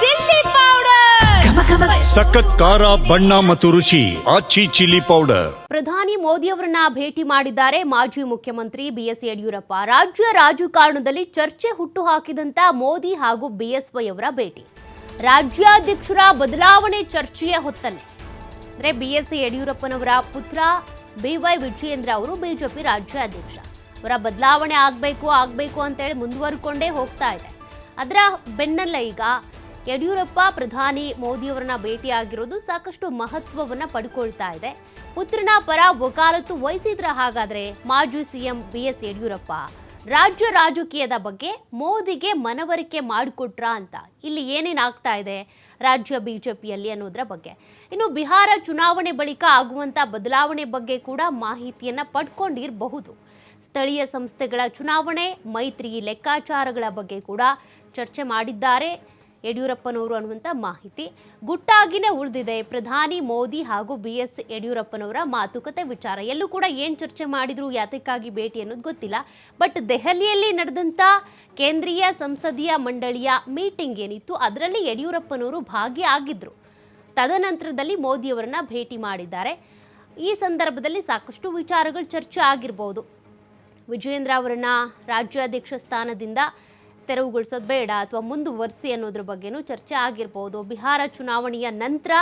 Chilli powder. ಸಖತ್ ಖಾರ ಬಣ್ಣ ಮತ್ತು ರುಚಿ ಆಚಿ ಚಿಲ್ಲಿ ಪೌಡರ್. ಪ್ರಧಾನಿ ಮೋದಿ ಅವರನ್ನ ಭೇಟಿ ಮಾಡಿದ್ದಾರೆ ಮಾಜಿ ಮುಖ್ಯಮಂತ್ರಿ ಬಿಎಸ್ ಯಡಿಯೂರಪ್ಪ. ರಾಜ್ಯ ರಾಜಕಾರಣದಲ್ಲಿ ಚರ್ಚೆ ಹುಟ್ಟು ಹಾಕಿದಂತ ಮೋದಿ ಹಾಗೂ ಬಿಎಸ್ವೈ ಅವರ ಭೇಟಿ. ರಾಜ್ಯಾಧ್ಯಕ್ಷರ ಬದಲಾವಣೆ ಚರ್ಚೆಯ ಹೊತ್ತಲ್ಲಿ. ಅಂದ್ರೆ ಬಿಎಸ್ ಯಡಿಯೂರಪ್ಪನವರ ಪುತ್ರ ಬಿವೈ ವಿಜಯೇಂದ್ರ ಅವರು ಬಿಜೆಪಿ ರಾಜ್ಯಾಧ್ಯಕ್ಷ. ಅವರ ಬದಲಾವಣೆ ಆಗಬೇಕು ಆಗಬೇಕು ಅಂತೇಳಿ ಮುಂದುವರ್ಕೊಂಡೇ ಹೋಗ್ತಾ ಇದೆ. ಅದರ ಬೆನ್ನಲ್ಲೇ ಈಗ ಯಡಿಯೂರಪ್ಪ ಪ್ರಧಾನಿ ಮೋದಿಯವರನ್ನ ಭೇಟಿಯಾಗಿರೋದು ಸಾಕಷ್ಟು ಮಹತ್ವವನ್ನ ಪಡ್ಕೊಳ್ತಾ ಇದೆ. ಪುತ್ರನ ಪರ ವಕಾಲತ್ತು ವಹಿಸಿದ್ರ ಹಾಗಾದ್ರೆ ಮಾಜಿ ಸಿಎಂ ಬಿ ಎಸ್ ಯಡಿಯೂರಪ್ಪ ರಾಜ್ಯ ರಾಜಕೀಯದ ಬಗ್ಗೆ ಮೋದಿಗೆ ಮನವರಿಕೆ ಮಾಡಿಕೊಟ್ರ ಅಂತ ಇಲ್ಲಿ ಏನೇನಾಗ್ತಾ ಇದೆ ರಾಜ್ಯ ಬಿಜೆಪಿಯಲ್ಲಿ ಅನ್ನೋದ್ರ ಬಗ್ಗೆ. ಇನ್ನು ಬಿಹಾರ ಚುನಾವಣೆ ಬಳಿಕ ಆಗುವಂತ ಬದಲಾವಣೆ ಬಗ್ಗೆ ಕೂಡ ಮಾಹಿತಿಯನ್ನ ಪಡ್ಕೊಂಡಿರಬಹುದು. ಸ್ಥಳೀಯ ಸಂಸ್ಥೆಗಳ ಚುನಾವಣೆ, ಮೈತ್ರಿ ಲೆಕ್ಕಾಚಾರಗಳ ಬಗ್ಗೆ ಕೂಡ ಚರ್ಚೆ ಮಾಡಿದ್ದಾರೆ. ಯಡಿಯೂರಪ್ಪನವರು ಅನ್ನುವಂಥ ಮಾಹಿತಿ ಗುಟ್ಟಾಗಿನೇ ಉಳಿದಿದೆ. ಪ್ರಧಾನಿ ಮೋದಿ ಹಾಗೂ ಬಿ ಎಸ್ ಯಡಿಯೂರಪ್ಪನವರ ಮಾತುಕತೆ ವಿಚಾರ. ಎಲ್ಲೂ ಕೂಡ ಏನು ಚರ್ಚೆ ಮಾಡಿದ್ರು, ಯಾತಕ್ಕಾಗಿ ಭೇಟಿ ಅನ್ನೋದು ಗೊತ್ತಿಲ್ಲ. ಬಟ್ ದೆಹಲಿಯಲ್ಲಿ ನಡೆದಂಥ ಕೇಂದ್ರೀಯ ಸಂಸದೀಯ ಮಂಡಳಿಯ ಮೀಟಿಂಗ್ ಏನಿತ್ತು, ಅದರಲ್ಲಿ ಯಡಿಯೂರಪ್ಪನವರು ಭಾಗಿಯಾಗಿದ್ದರು ತದನಂತರದಲ್ಲಿ ಮೋದಿಯವರನ್ನ ಭೇಟಿ ಮಾಡಿದ್ದಾರೆ. ಈ ಸಂದರ್ಭದಲ್ಲಿ ಸಾಕಷ್ಟು ವಿಚಾರಗಳು ಚರ್ಚೆ ಆಗಿರ್ಬೋದು. ವಿಜಯೇಂದ್ರ ಅವರನ್ನ ರಾಜ್ಯಾಧ್ಯಕ್ಷ ಸ್ಥಾನದಿಂದ ತೆರವುಗೊಳಿಸೋದು ಬೇಡ ಅಥವಾ ಮುಂದುವರಿಸಿ ಅನ್ನೋದ್ರ ಬಗ್ಗೆನೂ ಚರ್ಚೆ ಆಗಿರ್ಬೋದು. ಬಿಹಾರ ಚುನಾವಣೆಯ ನಂತರ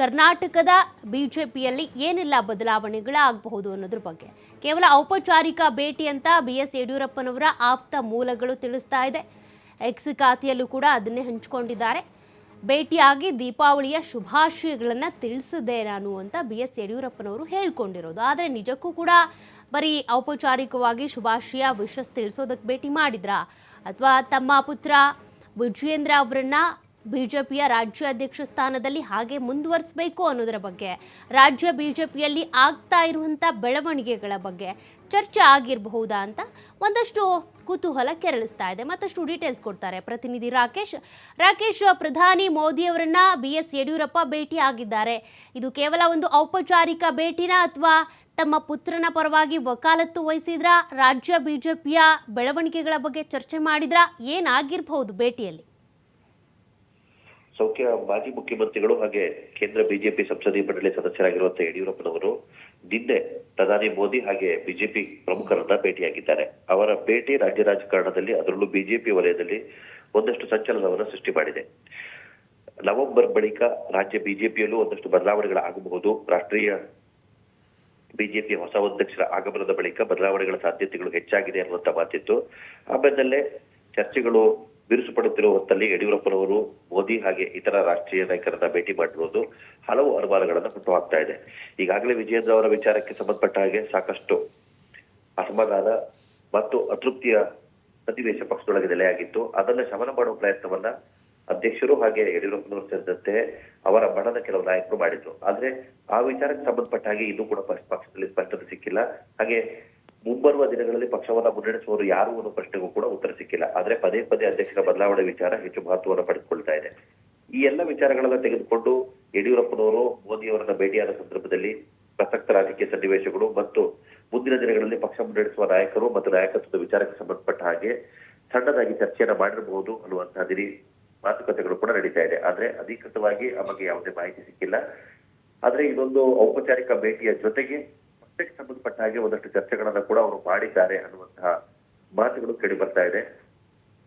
ಕರ್ನಾಟಕದ ಬಿ ಜೆ ಪಿಯಲ್ಲಿ ಏನೆಲ್ಲ ಬದಲಾವಣೆಗಳಾಗಬಹುದು ಅನ್ನೋದ್ರ ಬಗ್ಗೆ. ಕೇವಲ ಔಪಚಾರಿಕ ಭೇಟಿ ಅಂತ ಬಿ ಎಸ್ ಯಡಿಯೂರಪ್ಪನವರ ಆಪ್ತ ಮೂಲಗಳು ತಿಳಿಸ್ತಾ ಇದೆ. ಎಕ್ಸ್ ಖಾತೆಯಲ್ಲೂ ಕೂಡ ಅದನ್ನೇ ಹಂಚಿಕೊಂಡಿದ್ದಾರೆ. ಭೇಟಿಯಾಗಿ ದೀಪಾವಳಿಯ ಶುಭಾಶಯಗಳನ್ನು ತಿಳಿಸಿದೆ ನಾನು ಅಂತ ಬಿ ಎಸ್ ಯಡಿಯೂರಪ್ಪನವರು ಹೇಳ್ಕೊಂಡಿರೋದು. ಆದರೆ ನಿಜಕ್ಕೂ ಕೂಡ ಬರೀ ಔಪಚಾರಿಕವಾಗಿ ಶುಭಾಶಯ ವಿಶಸ್ ತಿಳಿಸೋದಕ್ಕೆ ಭೇಟಿ ಮಾಡಿದ್ರಾ? ಅಥವಾ ತಮ್ಮ ಪುತ್ರ ವಿಜಯೇಂದ್ರ ಅವರನ್ನ ಬಿಜೆಪಿಯ ರಾಜ್ಯಾಧ್ಯಕ್ಷ ಸ್ಥಾನದಲ್ಲಿ ಹಾಗೆ ಮುಂದುವರಿಸಬೇಕು ಅನ್ನೋದರ ಬಗ್ಗೆ, ರಾಜ್ಯ ಬಿಜೆಪಿಯಲ್ಲಿ ಆಗ್ತಾ ಇರುವಂಥ ಬೆಳವಣಿಗೆಗಳ ಬಗ್ಗೆ. ಚರ್ಚೆ ಆಗಿರಬಹುದಾ ಅಂತ ಒಂದಷ್ಟು ಕುತೂಹಲ ಕೆರಳಿಸ್ತಾ ಇದೆ. ಮತ್ತಷ್ಟು ಡೀಟೇಲ್ಸ್ ಕೊಡ್ತಾರೆ ಪ್ರತಿನಿಧಿ ರಾಕೇಶ್. ರಾಕೇಶ್, ಪ್ರಧಾನಿ ಮೋದಿಯವರನ್ನ ಬಿ ಎಸ್ ಯಡಿಯೂರಪ್ಪ ಭೇಟಿ ಆಗಿದ್ದಾರೆ ಇದು ಕೇವಲ ಒಂದು ಔಪಚಾರಿಕ ಭೇಟಿನ ಅಥವಾ ತಮ್ಮ ಪುತ್ರನ ಪರವಾಗಿ ವಕಾಲತ್ತು ವಹಿಸಿದ್ರ? ರಾಜ್ಯ ಬಿಜೆಪಿಯ ಬೆಳವಣಿಗೆಗಳ ಬಗ್ಗೆ ಚರ್ಚೆ ಮಾಡಿದ್ರ? ಏನಾಗಿರ್ಬಹುದು ಭೇಟಿಯಲ್ಲಿ? ಸೌಖ್ಯ ಮಾಜಿ ಮುಖ್ಯಮಂತ್ರಿಗಳು ಹಾಗೆ ಕೇಂದ್ರ ಬಿಜೆಪಿ ಸಂಸದೀಯ ಮಂಡಳಿ ಸದಸ್ಯರಾಗಿರುವಂತಹ ಯಡಿಯೂರಪ್ಪನವರು ನಿನ್ನೆ ಪ್ರಧಾನಿ ಮೋದಿ ಹಾಗೆ ಬಿಜೆಪಿ ಪ್ರಮುಖರನ್ನ ಭೇಟಿಯಾಗಿದ್ದಾರೆ. ಅವರ ಭೇಟಿ ರಾಜ್ಯ ರಾಜಕಾರಣದಲ್ಲಿ ಅದರಲ್ಲೂ ಬಿಜೆಪಿ ವಲಯದಲ್ಲಿ ಒಂದಷ್ಟು ಸಂಚಲನವನ್ನು ಸೃಷ್ಟಿ ಮಾಡಿದೆ. ನವೆಂಬರ್ ಬಳಿಕ ರಾಜ್ಯ ಬಿಜೆಪಿಯಲ್ಲೂ ಒಂದಷ್ಟು ಬದಲಾವಣೆಗಳಾಗಬಹುದು ರಾಷ್ಟ್ರೀಯ ಬಿಜೆಪಿ ಹೊಸ ಅಧ್ಯಕ್ಷರ ಆಗಮನದ ಬಳಿಕ ಬದಲಾವಣೆಗಳ ಸಾಧ್ಯತೆಗಳು ಹೆಚ್ಚಾಗಿದೆ ಅನ್ನುವಂತ ಮಾತಿತ್ತು. ಆ ಬೆನ್ನಲ್ಲೇ ಚರ್ಚೆಗಳು ಬಿರುಸು ಪಡುತ್ತಿರುವ ಹೊತ್ತಲ್ಲಿ ಯಡಿಯೂರಪ್ಪನವರು ಮೋದಿ ಹಾಗೆ ಇತರ ರಾಷ್ಟ್ರೀಯ ನಾಯಕರನ್ನ ಭೇಟಿ ಮಾಡಿರುವುದು ಹಲವು ಅನುಮಾನಗಳನ್ನು ಹುಟ್ಟುಹಾಕ್ತಾ ಇದೆ. ಈಗಾಗಲೇ ವಿಜಯೇಂದ್ರ ಅವರ ವಿಚಾರಕ್ಕೆ ಸಂಬಂಧಪಟ್ಟ ಹಾಗೆ ಸಾಕಷ್ಟು ಅಸಮಾಧಾನ ಮತ್ತು ಅತೃಪ್ತಿಯ ಸನ್ನಿವೇಶ ಪಕ್ಷದೊಳಗೆ ನೆಲೆಯಾಗಿತ್ತು. ಅದನ್ನು ಶಮನ ಮಾಡುವ ಪ್ರಯತ್ನವನ್ನ ಅಧ್ಯಕ್ಷರು ಹಾಗೆ ಯಡಿಯೂರಪ್ಪನವರು ಸೇರಿದಂತೆ ಅವರ ಬಣದ ಕೆಲವು ನಾಯಕರು ಮಾಡಿದ್ರು. ಆದ್ರೆ ಆ ವಿಚಾರಕ್ಕೆ ಸಂಬಂಧಪಟ್ಟ ಹಾಗೆ ಇನ್ನೂ ಕೂಡ ಪಕ್ಷ- ಪಕ್ಷದಲ್ಲಿ ಸ್ಪಷ್ಟತೆ ಸಿಕ್ಕಿಲ್ಲ. ಹಾಗೆ ಮುಂಬರುವ ದಿನಗಳಲ್ಲಿ ಪಕ್ಷವನ್ನು ಮುನ್ನಡೆಸುವವರು ಯಾರು ಅನ್ನೋ ಪ್ರಶ್ನೆಗೂ ಕೂಡ ಉತ್ತರ ಸಿಕ್ಕಿಲ್ಲ. ಆದ್ರೆ ಪದೇ ಪದೇ ಅಧ್ಯಕ್ಷರ ಬದಲಾವಣೆ ವಿಚಾರ ಹೆಚ್ಚು ಮಹತ್ವವನ್ನು ಪಡೆದುಕೊಳ್ತಾ ಇದೆ. ಈ ಎಲ್ಲ ವಿಚಾರಗಳನ್ನ ತೆಗೆದುಕೊಂಡು ಯಡಿಯೂರಪ್ಪನವರು ಮೋದಿಯವರನ್ನ ಭೇಟಿಯಾದ ಸಂದರ್ಭದಲ್ಲಿ ಪ್ರಸಕ್ತ ರಾಜಕೀಯ ಸನ್ನಿವೇಶಗಳು ಮತ್ತು ಮುಂದಿನ ದಿನಗಳಲ್ಲಿ ಪಕ್ಷ ಮುನ್ನಡೆಸುವ ನಾಯಕರು ಮತ್ತು ನಾಯಕತ್ವದ ವಿಚಾರಕ್ಕೆ ಸಂಬಂಧಪಟ್ಟ ಹಾಗೆ ಸಣ್ಣದಾಗಿ ಚರ್ಚೆಯನ್ನ ಮಾಡಿರಬಹುದು ಅನ್ನುವಂತಹ ದಿನ ಮಾತುಕತೆಗಳು ಕೂಡ ನಡೀತಾ ಇದೆ. ಆದ್ರೆ ಅಧಿಕೃತವಾಗಿ ಬಗ್ಗೆ ಯಾವುದೇ ಮಾಹಿತಿ ಸಿಕ್ಕಿಲ್ಲ. ಆದ್ರೆ ಇದೊಂದು ಔಪಚಾರಿಕ ಭೇಟಿಯ ಜೊತೆಗೆ ಪಕ್ಷಕ್ಕೆ ಸಂಬಂಧಪಟ್ಟ ಹಾಗೆ ಒಂದಷ್ಟು ಚರ್ಚೆಗಳನ್ನ ಕೂಡ ಅವರು ಮಾಡಿದ್ದಾರೆ ಅನ್ನುವಂತಹ ಮಾತುಗಳು ಕೇಳಿ ಬರ್ತಾ ಇದೆ.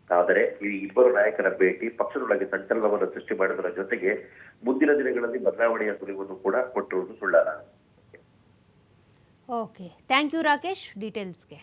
ಆದರೆ ಈ ಇಬ್ಬರು ನಾಯಕರ ಭೇಟಿ ಪಕ್ಷದೊಳಗೆ ಸಂಚಲನವನ್ನು ಸೃಷ್ಟಿ ಮಾಡುವುದರ ಜೊತೆಗೆ ಮುಂದಿನ ದಿನಗಳಲ್ಲಿ ಬದಲಾವಣೆಯ ಸುಳಿವನ್ನು ಕೂಡ ಕೊಟ್ಟಿರುವುದು ಸುಳ್ಳಲ್ಲ. Okay thank you Rakesh ಡೀಟೇಲ್ಸ್ಗೆ